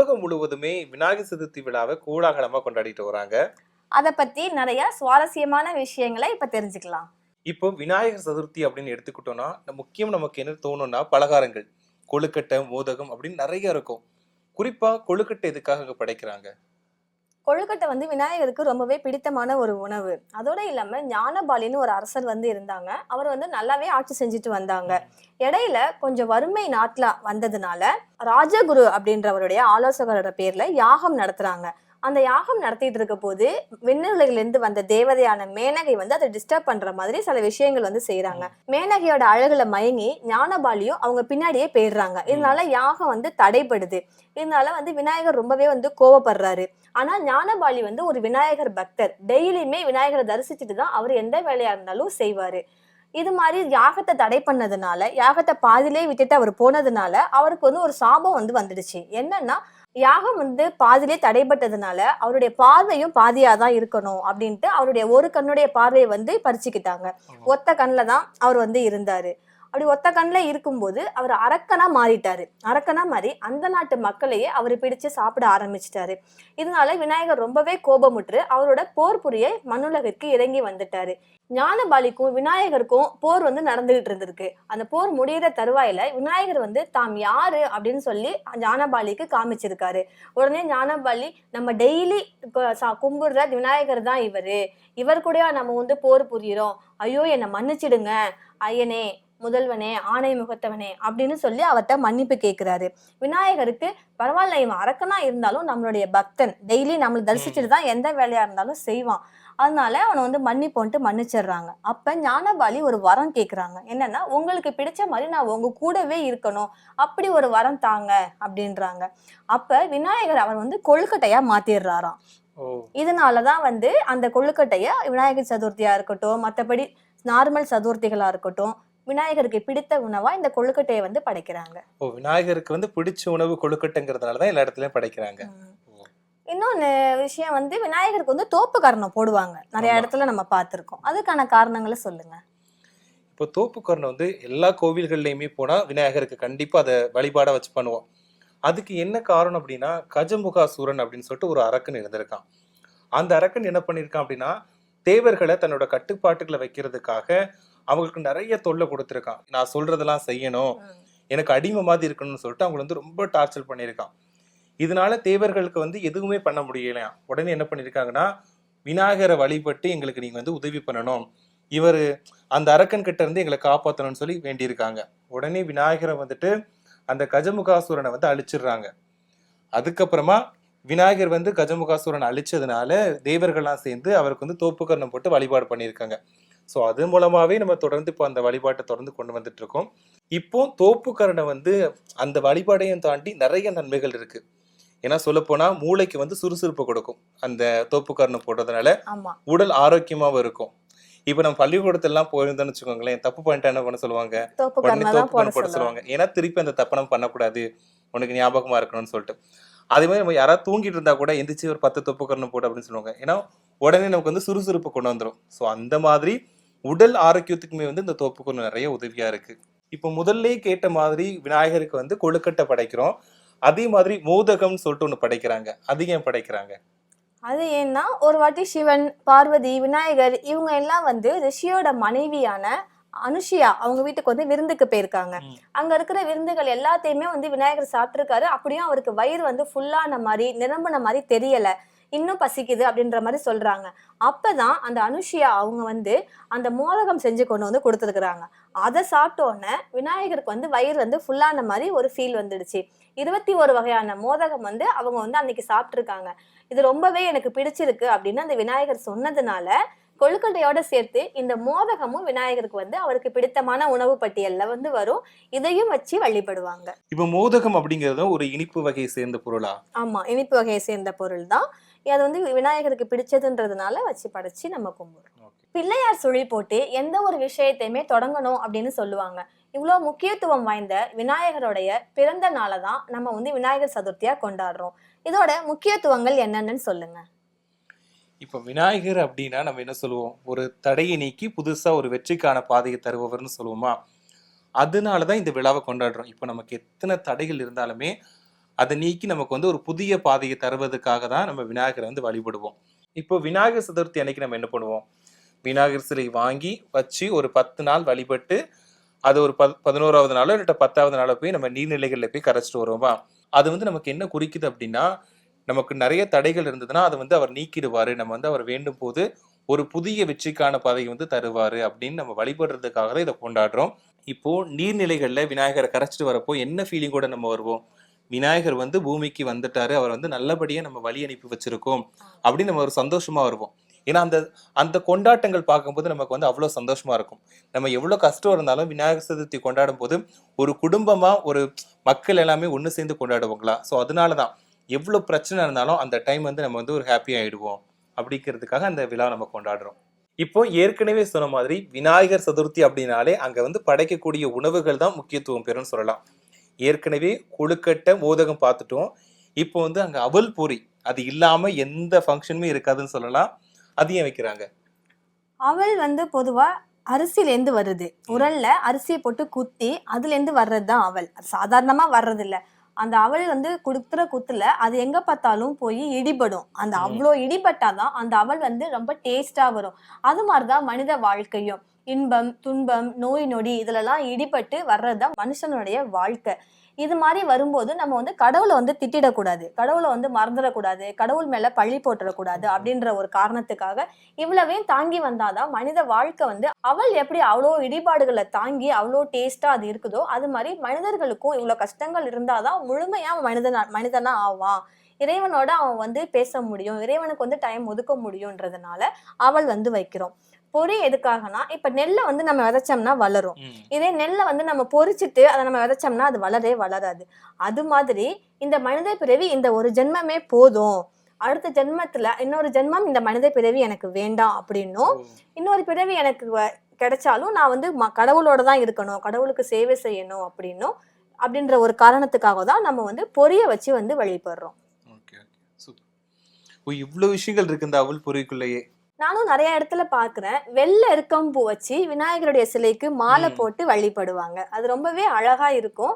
உலகம் முழுவதுமே விநாயகர் சதுர்த்தி விழாவை கோலாகலமா கொண்டாடிட்டு வராங்க. அதை பத்தி நிறைய சுவாரஸ்யமான விஷயங்களை இப்ப தெரிஞ்சுக்கலாம். இப்போ விநாயகர் சதுர்த்தி அப்படின்னு எடுத்துக்கிட்டோம்னா முக்கியம் நமக்கு என்ன தோணும்னா பலகாரங்கள் கொழுக்கட்டை மோதகம் அப்படின்னு நிறைய இருக்கும். குறிப்பா கொழுக்கட்டை எதுக்காக படைக்கிறாங்க? கொழுக்கட்டை வந்து விநாயகருக்கு ரொம்பவே பிடித்தமான ஒரு உணவு. அதோட இல்லாம ஞானபாலின்னு ஒரு அரசர் வந்து இருந்தாங்க. அவர் வந்து நல்லாவே ஆட்சி செஞ்சுட்டு வந்தாங்க. இடையில கொஞ்சம் வறுமை நாட்டில் வந்ததுனால ராஜகுரு அப்படின்றவருடைய ஆலோசகரோட பேர்ல யாகம் நடத்துறாங்க. அந்த யாகம் நடத்திட்டு இருக்க போது விண்ணுலகிலிருந்து வந்த தேவதையான மேனகை வந்து அதை டிஸ்டர்ப் பண்ற மாதிரி சில விஷயங்கள் வந்து செய்யறாங்க மேனகையோட அழகுல மயங்கி ஞானபாலியும் அவங்க பின்னாடியே போயிடுறாங்க. இதனால யாகம் வந்து தடைப்படுது இதனால வந்து விநாயகர் ரொம்பவே வந்து கோவப்படுறாரு. ஆனா ஞானபாலி வந்து ஒரு விநாயகர் பக்தர். டெய்லியுமே விநாயகரை தரிசிச்சுட்டு தான் அவர் எந்த வேலையா இருந்தாலும் செய்வாரு. இது மாதிரி யாகத்தை தடை பண்ணதுனால யாகத்தை பாதிலே விட்டுட்டு அவர் போனதுனால அவருக்கு வந்து ஒரு சாபம் வந்து வந்துடுச்சு. என்னன்னா யாகம் வந்து பாதியிலே தடைப்பட்டதுனால அவருடைய பார்வையும் பாதியா தான் இருக்கணும் அப்படின்ட்டு அவருடைய ஒரு கண்ணுடைய பார்வையை வந்து பறிச்சுக்கிட்டாங்க. ஒத்த கண்ணில் தான் அவர் வந்து இருந்தாரு. அப்படி ஒத்த கண்ணில் இருக்கும்போது அவர் அரக்கனா மாறிட்டாரு. அரக்கனா மாறி அந்த நாட்டு மக்களையே அவர் பிடிச்சு சாப்பிட ஆரம்பிச்சிட்டாரு. இதனால விநாயகர் ரொம்பவே கோபமுற்று அவரோட போர் புரிய மண்ணுலகிற்கு இறங்கி வந்துட்டாரு. ஞானபாலிக்கும் விநாயகருக்கும் போர் வந்து நடந்துகிட்டு இருந்திருக்கு. அந்த போர் முடியிற தருவாயில விநாயகர் வந்து தாம் யாரு? அப்படின்னு சொல்லி ஞானபாலிக்கு காமிச்சிருக்காரு. உடனே ஞானபாலி நம்ம டெய்லி கும்பிடுற விநாயகர் தான் இவரு. இவர் கூடயா நம்ம வந்து போர் புரியிறோம். ஐயோ என்னை மன்னிச்சிடுங்க. ஐயனே முதல்வனே ஆணை முகத்தவனே அப்படின்னு சொல்லி அவர்கிட்ட மன்னிப்பு கேட்கிறாரு விநாயகருக்கு பரவாயில்ல இவன் அரக்கனா இருந்தாலும் நம்மளுடைய பக்தன். டெய்லி நம்மளை தரிசிச்சுட்டு தான் எந்த வேலையா இருந்தாலும் செய்வான். அதனால அவனை வந்து மன்னிப்போன்ட்டு மன்னிச்சிடுறாங்க. அப்ப ஞானபாலி ஒரு வரம் கேக்குறாங்க. என்னன்னா உங்களுக்கு பிடிச்ச மாதிரி நான் உங்க கூடவே இருக்கணும். அப்படி ஒரு வரம் தாங்க அப்படின்றாங்க. அப்ப விநாயகர் அவர் வந்து கொழுக்கட்டையா மாத்திடுறாராம். இதனாலதான் வந்து அந்த கொழுக்கட்டைய விநாயகர் சதுர்த்தியா இருக்கட்டும் மத்தபடி நார்மல் சதுர்த்திகளா இருக்கட்டும் விநாயகருக்கு பிடித்த உணவா இந்த கொழுக்கட்டையை வந்து படைக்கிறாங்க. ஓ விநாயகருக்கு வந்து பிடிச்ச உணவு கொழுக்கட்டைங்கிறதுனால தான் எல்லா இடத்துலயும் படைக்கிறாங்க. இன்னொன்னு விஷயம் வந்து விநாயகருக்கு வந்து தோப்பு கரணம் போடுவாங்க. நிறைய. இடத்துல நம்ம பார்த்திருக்கோம். அதுக்கான காரணங்களை சொல்லுங்க. இப்போ தோப்புக்கரணை வந்து எல்லா கோவில்கள்லையுமே போனா விநாயகருக்கு கண்டிப்பா அதை வழிபாட வச்சு பண்ணுவோம். அதுக்கு என்ன காரணம் அப்படின்னா கஜமுகாசூரன் அப்படின்னு சொல்லிட்டு ஒரு அரக்கன் இருந்திருக்கான். அந்த அரக்கன் என்ன பண்ணியிருக்கான் அப்படின்னா தேவர்களை தன்னோட கட்டுப்பாட்டுகளை வைக்கிறதுக்காக அவங்களுக்கு நிறைய தொல்லை கொடுத்துருக்கான். நான் சொல்றதெல்லாம் செய்யணும். எனக்கு அடிமை மாதிரி இருக்கணும்னு சொல்லிட்டு அவங்களை வந்து ரொம்ப டார்ச்சர் பண்ணியிருக்கான். இதனால தேவர்களுக்கு வந்து எதுவுமே பண்ண முடியலையாம் உடனே என்ன பண்ணியிருக்காங்கன்னா விநாயகரை வழிபட்டு எங்களுக்கு நீங்க வந்து உதவி பண்ணணும். இவர் அந்த அரக்கன் கிட்ட இருந்து எங்களை காப்பாற்றணும்னு சொல்லி வேண்டியிருக்காங்க. உடனே விநாயகரை வந்துட்டு அந்த கஜமுகாசுரனை வந்து அழிச்சிடுறாங்க. அதுக்கப்புறமா விநாயகர் வந்து கஜமுகாசுரனை அழிச்சதுனால தேவர்கள்லாம் சேர்ந்து அவருக்கு வந்து தோப்புக்கரணம் போட்டு வழிபாடு பண்ணியிருக்காங்க. ஸோ அது மூலமாவே நம்ம தொடர்ந்து இப்போ அந்த வழிபாட்டை தொடர்ந்து கொண்டு வந்துட்டு இருக்கோம் இப்போ தோப்புக்கரணை வந்து அந்த வழிபாடையும் தாண்டி நிறைய நன்மைகள் இருக்கு. ஏன்னா சொல்லப்போனா மூளைக்கு வந்து சுறுசுறுப்பு கொடுக்கும். அந்த தோப்புக்கரணம் போடுறதுனால உடல் ஆரோக்கியமாவும் இருக்கும். இப்போ நம்ம பள்ளிக்கூடத்தெல்லாம் போயிருந்தோம்னு வச்சுக்கோங்களேன் தப்பு பண்ணிட்டா என்ன பண்ண சொல்லுவாங்க? உடனே தான் போட சொல்லுவாங்க. ஏன்னா திருப்பி அந்த தப்பை நம்ம பண்ணக்கூடாது. உனக்கு ஞாபகமா இருக்கணும்னு சொல்லிட்டு. அதே மாதிரி நம்ம யாராவது தூங்கிட்டு இருந்தா கூட எந்திரிச்சு ஒரு பத்து தொப்புக்கரணம் போடு அப்படின்னு சொல்லுவாங்க. ஏன்னா உடனே நமக்கு வந்து சுறுசுறுப்பு கொண்டு வந்துடும் ஸோ அந்த மாதிரி உடல் ஆரோக்கியத்துக்குமே வந்து இந்த தோப்புக்கரணம் நிறைய உதவியா இருக்கு. இப்போ முதல்ல கேட்ட மாதிரி விநாயகருக்கு வந்து கொழுக்கட்டை படைக்கிறோம். அதே மாதிரி மோதகம்னு சொல்லிட்டு ஒன்று படைக்கிறாங்க. அது ஏன் படைக்கிறாங்க? அது ஏன்னா ஒரு வாட்டி சிவன் பார்வதி விநாயகர் இவங்க எல்லாம் வந்து ரிஷியோட மனைவியான அனுஷியா அவங்க வீட்டுக்கு வந்து விருந்துக்கு போயிருக்காங்க. அங்க இருக்கிற விருந்துகள் எல்லாத்தையுமே வந்து விநாயகர் சாப்பிட்டிருக்காரு அப்படியும் அவருக்கு வயிறு வந்து ஃபுல்லான மாதிரி நிரம்பின மாதிரி தெரியல. இன்னும் பசிக்குது அப்படின்ற மாதிரி சொல்றாங்க. அப்பதான் அந்த அனுஷியா அவங்க வந்து அந்த மோதகம் செஞ்சு கொண்டு வந்து கொடுத்துருக்குறாங்க. அதை சாப்பிட்டோன்னே விநாயகருக்கு வந்து வயிறு வந்து ஃபுல்லான மாதிரி ஒரு ஃபீல் வந்துடுச்சு. இருபத்தி ஒரு வகையான மோதகம் வந்து அவங்க வந்து அன்னைக்கு சாப்பிட்ருக்காங்க இது ரொம்பவே எனக்கு பிடிச்சிருக்கு அப்படின்னு அந்த விநாயகர் சொன்னதுனால கொழுக்கட்டையோட சேர்த்து இந்த மோதகமும் விநாயகருக்கு வந்து அவருக்கு பிடித்தமான உணவு பட்டியல்ல வந்து வரும். இதையும் வச்சு வழிபடுவாங்க. இப்போ மோதகம் அப்படிங்கிறதும் ஒரு இனிப்பு வகையை சேர்ந்த பொருளா? ஆமா இனிப்பு வகையை சேர்ந்த பொருள் தான் அது வந்து விநாயகருக்கு பிடிச்சதுன்றதுனால வச்சு படைச்சு நம்ம கும்பிடுறோம். பிள்ளையார் சுழி போட்டு எந்த ஒரு விஷயத்தையுமே தொடங்கணும் அப்படின்னு சொல்லுவாங்க. இவ்வளோ முக்கியத்துவம் வாய்ந்த விநாயகருடைய பிறந்த நாளை தான் நம்ம வந்து விநாயகர் சதுர்த்தியா கொண்டாடுறோம். இதோட முக்கியத்துவங்கள் என்னென்னு சொல்லுங்க. இப்போ விநாயகர் அப்படின்னா நம்ம என்ன சொல்லுவோம்? ஒரு தடையை நீக்கி புதுசா ஒரு வெற்றிக்கான பாதையை தருபவர்னு சொல்லுவோமா? அதனால தான் இந்த விழாவை கொண்டாடுறோம். இப்போ நமக்கு எத்தனை தடைகள் இருந்தாலுமே அதை நீக்கி நமக்கு வந்து ஒரு புதிய பாதையை தருவதற்காக தான் நம்ம விநாயகரை வந்து வழிபடுவோம். இப்போ விநாயகர் சதுர்த்தி அன்னைக்கு நம்ம என்ன பண்ணுவோம்? விநாயகர் சிலை வாங்கி வச்சு ஒரு பத்து நாள் வழிபட்டு அது ஒரு பத் பதினோராவது நாளோ இல்லாட்ட பத்தாவது நாளோ போய் நம்ம நீர்நிலைகளில் போய் கரைச்சிட்டு வருவோமா? அது வந்து நமக்கு என்ன குறிக்குது அப்படின்னா நமக்கு நிறைய தடைகள் இருந்ததுன்னா அதை வந்து அவர் நீக்கிடுவார். நம்ம வந்து அவர் வேண்டும் போது ஒரு புதிய வெற்றிக்கான பாதையை வந்து தருவார் அப்படின்னு நம்ம வழிபடுறதுக்காக தான் இதை கொண்டாடுறோம். இப்போ நீர்நிலைகளில் விநாயகரை கரைச்சிட்டு வரப்போ என்ன ஃபீலிங்கோட நம்ம வருவோம்? விநாயகர் வந்து பூமிக்கு வந்துட்டாரு. அவர் வந்து நல்லபடியா நம்ம வழி அனுப்பி வச்சிருக்கோம். அப்படின்னு நம்ம ஒரு சந்தோஷமா வருவோம். ஏன்னா அந்த அந்த கொண்டாட்டங்கள் பார்க்கும்போது நமக்கு வந்து அவ்வளோ சந்தோஷமா இருக்கும். நம்ம எவ்வளோ கஷ்டம் இருந்தாலும் விநாயகர் சதுர்த்தி கொண்டாடும் போது ஒரு குடும்பமா ஒரு மக்கள் எல்லாமே ஒன்று சேர்ந்து கொண்டாடுவாங்களா? ஸோ அதனால தான் எவ்வளோ பிரச்சனை இருந்தாலும் அந்த டைம் வந்து நம்ம வந்து ஒரு ஹாப்பி ஆயிடுவோம். அப்படிங்கிறதுக்காக அந்த விழா நம்ம கொண்டாடுறோம். இப்போ ஏற்கனவே சொன்ன மாதிரி விநாயகர் சதுர்த்தி அப்படின்னாலே அங்கே வந்து படைக்கக்கூடிய உணவுகள் தான் முக்கியத்துவம் பெறும்னு சொல்லலாம். ஏற்கனவே கொழுக்கட்டை மோதகம் பார்த்துட்டோம். இப்போ வந்து அங்க அவல் பூரி அது இல்லாம எந்த ஃபங்க்ஷனுமே இருக்காதுன்னு சொல்லலாம். அது ஏன் வைக்கிறாங்க? அவல் வந்து பொதுவா அரிசியிலேருந்து வருது. உரல்ல அரிசியை போட்டு குத்தி அதுலேருந்து வர்றது தான் அவல். அது சாதாரணமா வர்றது இல்ல அந்த அவல் வந்து குடுத்துற குத்துல அது எங்க பார்த்தாலும் போய் இடிபடும். அந்த. அவ்வளோ இடிபட்டாதான் அந்த அவல் வந்து ரொம்ப டேஸ்டா வரும். அது மாதிரிதான் மனித வாழ்க்கையும். இன்பம் துன்பம் நோய் நொடி இதுலலாம் இடிபட்டு வர்றது தான் மனுஷனுடைய வாழ்க்கை. இது மாதிரி வரும்போது நம்ம வந்து கடவுளை வந்து திட்டிடக்கூடாது. கடவுளை வந்து மறந்துடக்கூடாது. கடவுள் மேலே பழி போட்டுறக்கூடாது அப்படின்ற ஒரு காரணத்துக்காக இவ்வளவையும் தாங்கி வந்தாதான் மனித வாழ்க்கை வந்து அவள் எப்படி அவ்வளோ இடிபாடுகளை தாங்கி அவ்வளோ டேஸ்ட்டாக அது இருக்குதோ அது மாதிரி மனிதர்களுக்கும் இவ்வளோ கஷ்டங்கள் இருந்தாதான் தான் முழுமையாக மனிதனா மனிதனாக ஆவான். இறைவனோட அவன் வந்து பேச முடியும். இறைவனுக்கு வந்து டைம் ஒதுக்க முடியும்ன்றதுனால அவள் வந்து வைக்கிறோம். பொறி எதுக்காகனா இப்ப நெல்லை வந்து நம்ம விதைச்சோம்னா வளரும். இதே நெல்லை வந்து நம்ம பொறிச்சிட்டு அதை நம்ம விதைச்சோம்னா அது வளரவே வளராது. அது மாதிரி இந்த மனித பிறவி இந்த ஒரு ஜென்மமே போதும். அடுத்த ஜென்மத்துல இன்னொரு ஜென்மம் இந்த மனித பிறவி எனக்கு வேண்டாம் அப்படின்னும். இன்னொரு பிறவி எனக்கு கிடைச்சாலும் நான் வந்து கடவுளோட தான் இருக்கணும். கடவுளுக்கு சேவை செய்யணும் அப்படின்னும். அப்படின்ற ஒரு காரணத்துக்காக தான் நம்ம வந்து பொரிய வச்சு வந்து வழிபடுறோம். Okay okay. சூப்பர். ஓ இவ்வளோ விஷயங்கள் இருக்கு இந்த அவல் பொரிக்குள்ளேயே நானும் நிறைய இடத்துல பாக்குறேன் வெள்ளை எருக்கம்பூ வச்சு விநாயகருடைய சிலைக்கு மாலை. போட்டு வழிபடுவாங்க. அது ரொம்பவே அழகா இருக்கும்.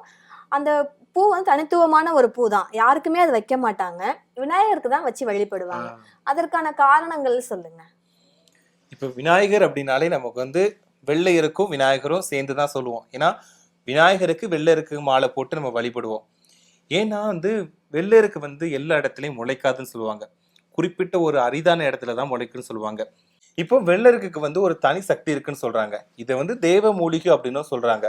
அந்த பூ வந்து தனித்துவமான ஒரு பூ தான். யாருக்குமே அது வைக்க மாட்டாங்க. விநாயகருக்கு தான் வச்சு வழிபடுவாங்க. அதற்கான காரணங்கள் சொல்லுங்க. இப்போ விநாயகர் அப்படின்னாலே நமக்கு வந்து வெள்ளை இருக்கும் விநாயகரும் சேர்ந்து தான் சொல்லுவோம். ஏன்னா விநாயகருக்கு வெள்ளை இருக்கு மாலை போட்டு நம்ம வழிபடுவோம். ஏன்னா வந்து வெள்ளை இருக்கு வந்து எல்லா இடத்துலையும் முளைக்காதுன்னு சொல்லுவாங்க. குறிப்பிட்ட ஒரு அரிதான இடத்துல தான் முளைக்குன்னு சொல்லுவாங்க. இப்போ வெள்ளருக்குக்கு வந்து ஒரு தனி சக்தி இருக்குன்னு சொல்றாங்க. இதை வந்து தேவ மூலிகை அப்படின்னும் சொல்றாங்க.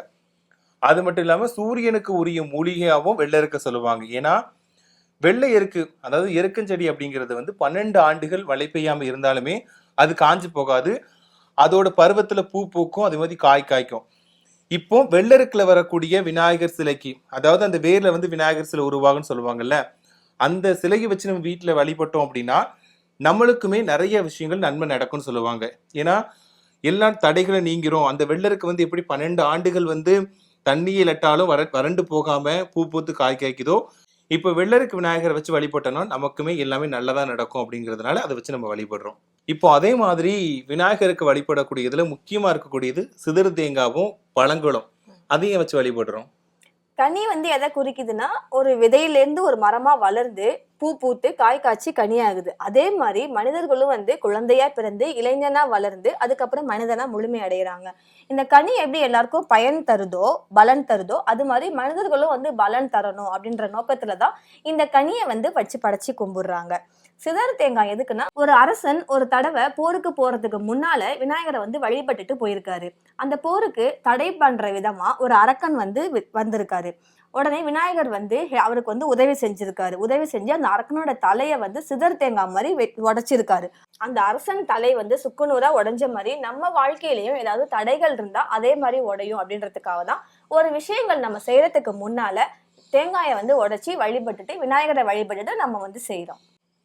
அது மட்டும் இல்லாம சூரியனுக்கு உரிய மூலிகையாகவும் வெள்ளருக்க சொல்லுவாங்க. ஏன்னா வெள்ளை எருக்கு அதாவது எருக்கஞ்செடி அப்படிங்கிறது வந்து பன்னெண்டு ஆண்டுகள் மழை பெய்யாம இருந்தாலுமே அது காஞ்சு போகாது. அதோட பருவத்துல பூ பூக்கும் அதே மாதிரி காய் காய்க்கும். இப்போ வெள்ளருக்குல வரக்கூடிய விநாயகர் சிலைக்கு அதாவது அந்த வேர்ல வந்து விநாயகர் சிலை உருவாகும்னு சொல்லுவாங்கல்ல அந்த சிலையை வச்சு நம்ம வீட்டில் வழிபட்டோம் அப்படின்னா நம்மளுக்குமே நிறைய விஷயங்கள் நன்மை நடக்கும்னு சொல்லுவாங்க. ஏன்னா எல்லா தடைகளும் நீங்கிறோம். அந்த வெள்ளருக்கு வந்து எப்படி பன்னெண்டு ஆண்டுகள் வந்து தண்ணியை இலட்டாலும் வர வறண்டு போகாம பூ பூத்து காய் காய்க்குதோ இப்போ வெள்ளருக்கு விநாயகரை வச்சு வழிபட்டோம்னா நமக்குமே எல்லாமே நல்லதாக நடக்கும் அப்படிங்கிறதுனால அதை வச்சு நம்ம வழிபடுறோம். இப்போ அதே மாதிரி விநாயகருக்கு வழிபடக்கூடியதுல முக்கியமாக இருக்கக்கூடியது சிதறு தேங்காவும் பழங்களும். அதையும் வச்சு வழிபடுறோம். கனி வந்து எதை குறிக்குதுன்னா ஒரு விதையிலேருந்து ஒரு மரமா வளர்ந்து பூ பூத்து காய் காய்ச்சி கனியாகுது. அதே மாதிரி மனிதர்களும் வந்து குழந்தையா பிறந்து இளைஞனா வளர்ந்து அதுக்கப்புறம் மனிதனா முழுமை அடைகிறாங்க இந்த கனி எப்படி எல்லாருக்கும் பயன் தருதோ பலன் தருதோ அது மாதிரி மனிதர்களும் வந்து பலன் தரணும் அப்படின்ற நோக்கத்துல தான் இந்த கனியை வந்து வச்சு படைச்சு கும்பிடுறாங்க. சிதறு தேங்காய் எதுக்குன்னா ஒரு அரசன் ஒரு தடவை போருக்கு போறதுக்கு முன்னால விநாயகரை வந்து வழிபட்டுட்டு போயிருக்காரு. அந்த போருக்கு தடை பண்ற விதமா ஒரு அரக்கன் வந்து வி- வந்திருக்காரு. உடனே விநாயகர் வந்து அவருக்கு வந்து உதவி செஞ்சிருக்காரு. உதவி செஞ்சு அந்த அரக்கனோட தலையை வந்து சிதறு தேங்காய் மாதிரி உடைச்சிருக்காரு. அந்த அரசன் தலை வந்து சுக்குநூறா உடஞ்ச மாதிரி நம்ம வாழ்க்கையிலயும் ஏதாவது தடைகள் இருந்தா அதே மாதிரி உடையும் அப்படின்றதுக்காக தான் ஒரு விஷயங்கள் நம்ம செய்யறதுக்கு முன்னால தேங்காயை வந்து உடைச்சி வழிபட்டுட்டு விநாயகரை வழிபட்டுட்டு நம்ம வந்து செய்கிறோம்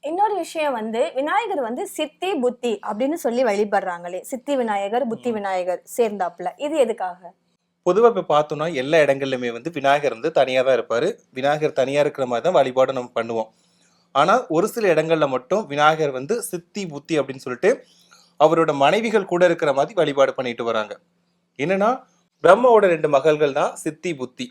இன்னொரு விஷயம் வந்து விநாயகர் வந்து சித்தி புத்தி அப்படின்னு சொல்லி வழிபடுறாங்களே. சித்தி விநாயகர் புத்தி விநாயகர் சேர்ந்தாப்புல. இது எதுக்காக? பொதுவா இப்ப பார்த்தோம்னா எல்லா இடங்கள்லுமே வந்து விநாயகர் வந்து தனியா தான் இருப்பாரு. விநாயகர் தனியா இருக்கிற மாதிரி தான் வழிபாடு நம்ம பண்ணுவோம். ஆனா ஒரு சில இடங்கள்ல மட்டும் விநாயகர் வந்து சித்தி புத்தி அப்படின்னு சொல்லிட்டு அவரோட மனைவிகள் கூட இருக்கிற மாதிரி வழிபாடு பண்ணிட்டு வராங்க. என்னன்னா பிரம்மாவோட ரெண்டு மகள்கள் தான் சித்தி புத்தி.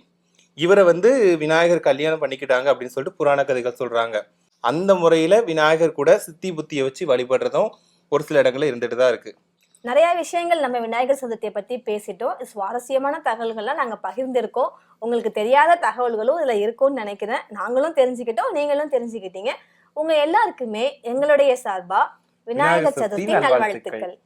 இவரை வந்து விநாயகர் கல்யாணம் பண்ணிக்கிட்டாங்க அப்படின்னு சொல்லிட்டு புராண கதைகள் சொல்றாங்க. அந்த முறையில விநாயகர் கூட சித்தி புத்தியை வச்சு வழிபடுறதும் ஒரு சில இடங்கள்ல இருந்துட்டு தான் இருக்கு. நிறைய விஷயங்கள் நம்ம விநாயகர் சதுர்த்தியை பத்தி பேசிட்டோம். சுவாரஸ்யமான தகவல்கள்லாம் நாங்க பகிர்ந்திருக்கோம். உங்களுக்கு தெரியாத தகவல்களும் இதுல இருக்கும்னு நினைக்கிறேன். நாங்களும் தெரிஞ்சுக்கிட்டோம் நீங்களும் தெரிஞ்சுக்கிட்டீங்க. உங்க எல்லாருக்குமே எங்களுடைய சார்பா விநாயகர் சதுர்த்தி நல்வாழ்த்துக்கள்.